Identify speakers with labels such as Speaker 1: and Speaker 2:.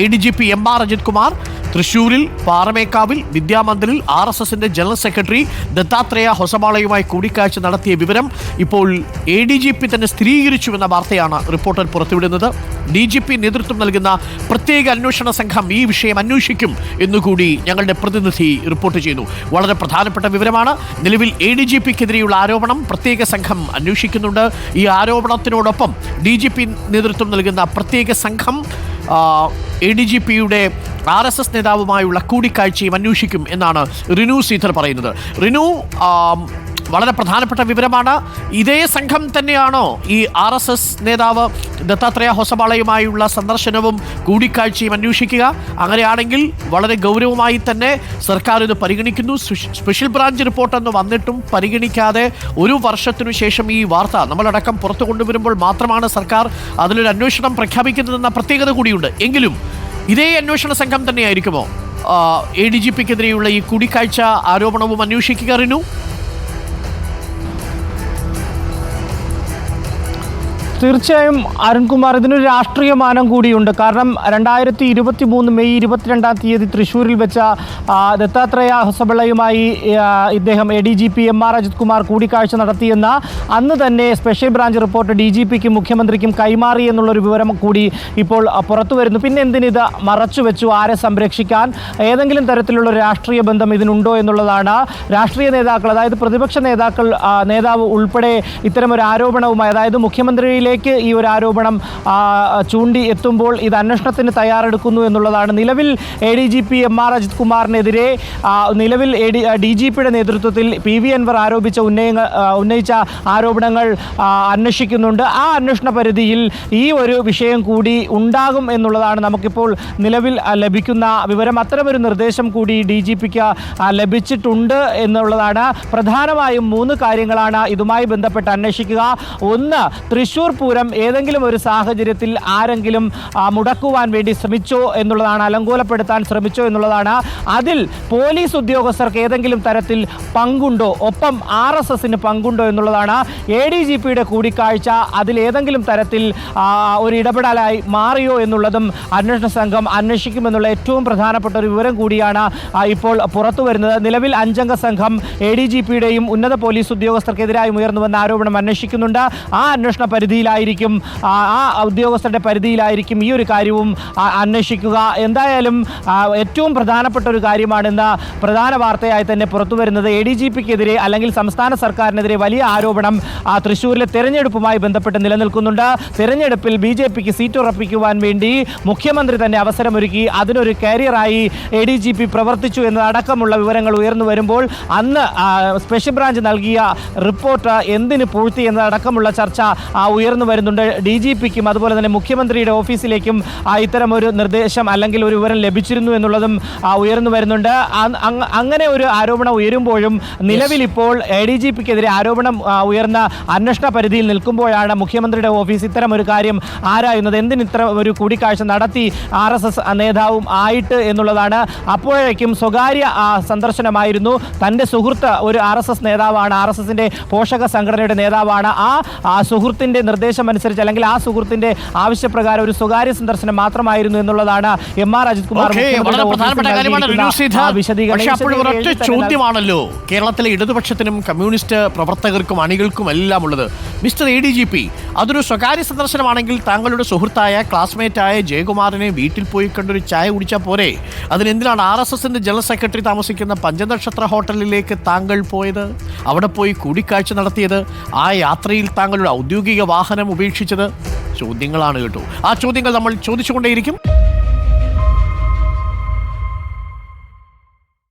Speaker 1: A D G P M R Ajith Kumar തൃശൂരിൽ പാറമേക്കാവിൽ വിദ്യാമന്ദിറിൽ ആർ എസ് എസിന്റെ ജനറൽ സെക്രട്ടറി ദത്താത്രേയ ഹൊസമാളയുമായി കൂടിക്കാഴ്ച നടത്തിയ വിവരം ഇപ്പോൾ എ ഡി ജി പി തന്നെ സ്ഥിരീകരിച്ചുവെന്ന വാർത്തയാണ് റിപ്പോർട്ടർ പുറത്തുവിടുന്നത്. ഡി ജി പി നേതൃത്വം നൽകുന്ന പ്രത്യേക അന്വേഷണ സംഘം ഈ വിഷയം അന്വേഷിക്കും എന്നുകൂടി ഞങ്ങളുടെ പ്രതിനിധി റിപ്പോർട്ട് ചെയ്യുന്നു. വളരെ പ്രധാനപ്പെട്ട വിവരമാണ്. നിലവിൽ എ ഡി ജി പിക്കെതിരെയുള്ള ആരോപണം പ്രത്യേക സംഘം അന്വേഷിക്കുന്നുണ്ട്. ഈ ആരോപണത്തിനോടൊപ്പം ഡി ജി പി നേതൃത്വം നൽകുന്ന പ്രത്യേക സംഘം എ ഡി ജി പിയുടെ ആർ എസ് എസ് നേതാവുമായുള്ള കൂടിക്കാഴ്ചയും അന്വേഷിക്കും എന്നാണ് റിനു ശ്രീധർ പറയുന്നത്. റിനു വളരെ പ്രധാനപ്പെട്ട വിവരമാണ്. ഇതേ സംഘം തന്നെയാണോ ഈ ആർ എസ് എസ് നേതാവ് ദത്താത്രേയ ഹൊസബാളയുമായുള്ള സന്ദർശനവും കൂടിക്കാഴ്ചയും അന്വേഷിക്കുക? അങ്ങനെയാണെങ്കിൽ വളരെ ഗൗരവമായി തന്നെ സർക്കാർ ഇത് പരിഗണിക്കുന്നു സ്പെഷ്യൽ ബ്രാഞ്ച് റിപ്പോർട്ട് വന്നിട്ടും പരിഗണിക്കാതെ ഒരു വർഷത്തിനു ശേഷം ഈ വാർത്ത നമ്മളടക്കം പുറത്തു കൊണ്ടുവരുമ്പോൾ മാത്രമാണ് സർക്കാർ അതിലൊരു അന്വേഷണം പ്രഖ്യാപിക്കുന്നതെന്ന പ്രത്യേകത കൂടിയുണ്ട്. എങ്കിലും ഇതേ അന്വേഷണ സംഘം തന്നെയായിരിക്കുമോ? എ ഡി ജി പിക്കെതിരെയുള്ള ഈ കൂടിക്കാഴ്ച ആരോപണവും അന്വേഷിക്കുക റിനു?
Speaker 2: തീർച്ചയായും അരുൺകുമാർ ഇതിനൊരു രാഷ്ട്രീയ മാനം കൂടിയുണ്ട്. കാരണം രണ്ടായിരത്തി ഇരുപത്തി മൂന്ന് മെയ് ഇരുപത്തിരണ്ടാം തീയതി തൃശ്ശൂരിൽ വെച്ച ദത്താത്രേയ ഹൊസബിളയുമായി ഇദ്ദേഹം A D G P M R Ajith Kumar കൂടിക്കാഴ്ച നടത്തിയെന്ന അന്ന് തന്നെ special branch report D G പിക്കും മുഖ്യമന്ത്രിക്കും കൈമാറി എന്നുള്ളൊരു വിവരം കൂടി ഇപ്പോൾ പുറത്തു വരുന്നു. പിന്നെ എന്തിനിത് മറച്ചു വെച്ചു? ആരെ സംരക്ഷിക്കാൻ? ഏതെങ്കിലും തരത്തിലുള്ള രാഷ്ട്രീയ ബന്ധം ഇതിനുണ്ടോ എന്നുള്ളതാണ് രാഷ്ട്രീയ നേതാക്കൾ അതായത് പ്രതിപക്ഷ നേതാക്കൾ നേതാവ് ഉൾപ്പെടെ ഇത്തരമൊരു ആരോപണവുമായി അതായത് മുഖ്യമന്ത്രിയിലേക്ക് ഈ ഒരു ആരോപണം ചൂണ്ടി എത്തുമ്പോൾ ഇത് അന്വേഷണത്തിന് തയ്യാറെടുക്കുന്നു എന്നുള്ളതാണ്. നിലവിൽ A D G P M R Ajith കുമാറിനെതിരെ നിലവിൽ എ ഡി ഡി ജി പിയുടെ നേതൃത്വത്തിൽ പി വി അൻവർ ആരോപിച്ച ഉന്നയ ഉന്നയിച്ച ആരോപണങ്ങൾ അന്വേഷിക്കുന്നുണ്ട്. ആ അന്വേഷണ പരിധിയിൽ ഈ ഒരു വിഷയം കൂടി ഉണ്ടാകും എന്നുള്ളതാണ് നമുക്കിപ്പോൾ നിലവിൽ ലഭിക്കുന്ന വിവരം. അത്തരമൊരു നിർദ്ദേശം കൂടി ഡി ജി പിക്ക് ലഭിച്ചിട്ടുണ്ട് എന്നുള്ളതാണ്. പ്രധാനമായും മൂന്ന് കാര്യങ്ങളാണ് ഇതുമായി ബന്ധപ്പെട്ട് അന്വേഷിക്കുക. ഒന്ന് തൃശൂർ പൂരം ഏതെങ്കിലും ഒരു സാഹചര്യത്തിൽ ആരെങ്കിലും മുടക്കുവാൻ വേണ്ടി ശ്രമിച്ചോ എന്നുള്ളതാണ് അലങ്കോലപ്പെടുത്താൻ ശ്രമിച്ചോ എന്നുള്ളതാണ്. അതിൽ പോലീസ് ഉദ്യോഗസ്ഥർക്ക് ഏതെങ്കിലും തരത്തിൽ പങ്കുണ്ടോ? ഒപ്പം ആർ എസ് എസിന് പങ്കുണ്ടോ എന്നുള്ളതാണ് എ ഡി ജി പിയുടെ കൂടിക്കാഴ്ച. അതിൽ ഏതെങ്കിലും തരത്തിൽ ഒരു ഇടപെടലായി മാറിയോ എന്നുള്ളതും അന്വേഷണ സംഘം അന്വേഷിക്കുമെന്നുള്ള ഏറ്റവും പ്രധാനപ്പെട്ട ഒരു വിവരം കൂടിയാണ് ഇപ്പോൾ പുറത്തു വരുന്നത്. നിലവിൽ അഞ്ചംഗ സംഘം എ ഡി ജി പിയുടെയും ഉന്നത പോലീസ് ഉദ്യോഗസ്ഥർക്കെതിരായി ഉയർന്നു വന്ന ആരോപണം അന്വേഷിക്കുന്നുണ്ട്. ആ അന്വേഷണ പരിധിയിലായിരിക്കും ആ ഉദ്യോഗസ്ഥരുടെ പരിധിയിലായിരിക്കും ഈ ഒരു കാര്യവും അന്വേഷിക്കുക. എന്തായാലും ഏറ്റവും പ്രധാനപ്പെട്ട ഒരു കാര്യമാണ് ഇന്ന് പ്രധാന വാർത്തയായി തന്നെ പുറത്തു വരുന്നത് എ ഡി ജി പിക്കെതിരെ അല്ലെങ്കിൽ സംസ്ഥാന സർക്കാരിനെതിരെ വലിയ ആരോപണം തൃശ്ശൂരിലെ തെരഞ്ഞെടുപ്പുമായി ബന്ധപ്പെട്ട് നിലനിൽക്കുന്നുണ്ട്. തെരഞ്ഞെടുപ്പിൽ ബി ജെ പിക്ക് സീറ്റ് ഉറപ്പിക്കുവാൻ വേണ്ടി മുഖ്യമന്ത്രി തന്നെ അവസരമൊരുക്കി. അതിനൊരു കാരിയറായി എ ഡി ജി പി പ്രവർത്തിച്ചു എന്നതടക്കമുള്ള വിവരങ്ങൾ ഉയർന്നു വരുമ്പോൾ അന്ന് സ്പെഷ്യൽ ബ്രാഞ്ച് നൽകിയ റിപ്പോർട്ട് എന്തിന് പൂഴ്ത്തി എന്നതടക്കമുള്ള ചർച്ച ആ, ഉയർന്നു വരുന്നുണ്ട്. ഡി ജി പിക്കും അതുപോലെ തന്നെ മുഖ്യമന്ത്രിയുടെ ഓഫീസിലേക്കും ഇത്തരം ഒരു നിർദ്ദേശം അല്ലെങ്കിൽ ഒരു വിവരം ലഭിച്ചിരുന്നു എന്നുള്ളതും ഉയർന്നു വരുന്നുണ്ട്. അങ്ങനെ ഒരു ആരോപണം ഉയരുമ്പോഴും നിലവിൽ ഇപ്പോൾ എ ഡി ജി പിക്കെതിരെ ആരോപണം ഉയർന്ന അന്വേഷണ പരിധിയിൽ നിൽക്കുമ്പോഴാണ് മുഖ്യമന്ത്രിയുടെ ഓഫീസ് ഇത്തരം ഒരു കാര്യം ആരായുന്നത്. എന്തിന് ഇത്ര ഒരു കൂടിക്കാഴ്ച നടത്തി ആർ എസ് എസ് നേതാവും ആയിട്ട് എന്നുള്ളതാണ്. അപ്പോഴേക്കും സ്വകാര്യ സന്ദർശനമായിരുന്നു. തന്റെ സുഹൃത്ത് ഒരു ആർ എസ് എസ് നേതാവാണ് ആർ എസ് എസിന്റെ പോഷക സംഘടനയുടെ നേതാവാണ്. ആ ആ സുഹൃത്തിന്റെ നിർദ്ദേശം അനുസരിച്ച് അല്ലെങ്കിൽ ആ സുഹൃത്തിന്റെ ആവശ്യപ്രകാരം ഒരു സ്വകാര്യ സന്ദർശനം മാത്രമായിരുന്നു എന്നുള്ളതാണ് എം ആർ അജിത് കുമാർ
Speaker 1: ചോദ്യമാണല്ലോ. കേരളത്തിലെ ഇടതുപക്ഷത്തിനും കമ്മ്യൂണിസ്റ്റ് പ്രവർത്തകർക്കും അണികൾക്കും എല്ലാം ഉള്ളത്. Mister A D G P അതൊരു സ്വകാര്യ സന്ദർശനമാണെങ്കിൽ താങ്കളുടെ സുഹൃത്തായ ക്ലാസ്മേറ്റായ ജയകുമാറിനെ വീട്ടിൽ പോയി കണ്ടൊരു ചായ കുടിച്ചാൽ പോരെ. അതിനെന്തിനാണ് ആർ എസ് എസിന്റെ ജനറൽ സെക്രട്ടറി താമസിക്കുന്ന പഞ്ചനക്ഷത്ര ഹോട്ടലിലേക്ക് താങ്കൾ പോയത്? അവിടെ പോയി കൂടിക്കാഴ്ച നടത്തിയത് ആ യാത്രയിൽ താങ്കളുടെ ഔദ്യോഗിക വാഹനം ഉപേക്ഷിച്ചത്? ചോദ്യങ്ങളാണ് കേട്ടോ. ആ ചോദ്യങ്ങൾ നമ്മൾ ചോദിച്ചുകൊണ്ടേയിരിക്കും.